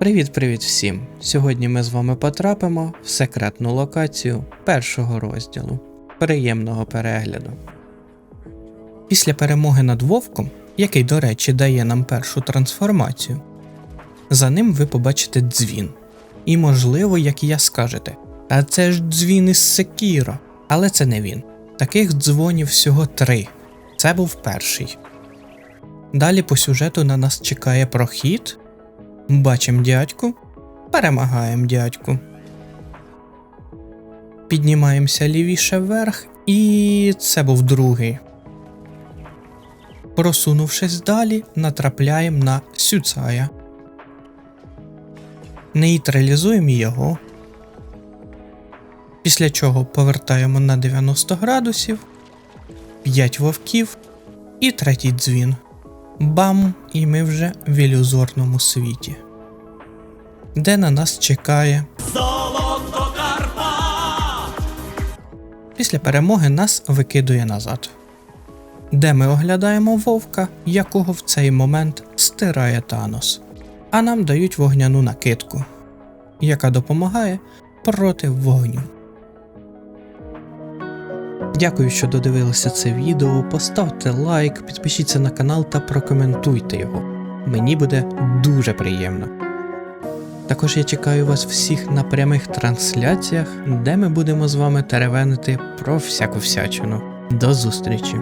Привіт-привіт всім! Сьогодні ми з вами потрапимо в секретну локацію першого розділу. Приємного перегляду. Після перемоги над Вовком, який, до речі, дає нам першу трансформацію, за ним ви побачите дзвін. І, можливо, як я скажете, а це ж дзвін із Секіро. Але це не він. Таких дзвонів всього три. Це був перший. Далі по сюжету на нас чекає прохід. Бачим дядьку, перемагаємо дядьку. Піднімаємося лівіше вверх, і це був другий. Просунувшись далі, натрапляємо на Сюцая. Нейтралізуємо його. Після чого повертаємо на 90 градусів, 5 вовків і третій дзвін. Бам! І ми вже в ілюзорному світі, де на нас чекає. Після перемоги нас викидує назад, де ми оглядаємо вовка, якого в цей момент стирає Танос. А нам дають вогняну накидку, яка допомагає проти вогню. Дякую, що додивилися це відео. Поставте лайк, підпишіться на канал та прокоментуйте його. Мені буде дуже приємно. Також я чекаю вас всіх на прямих трансляціях, де ми будемо з вами теревенити про всяку всячину. До зустрічі!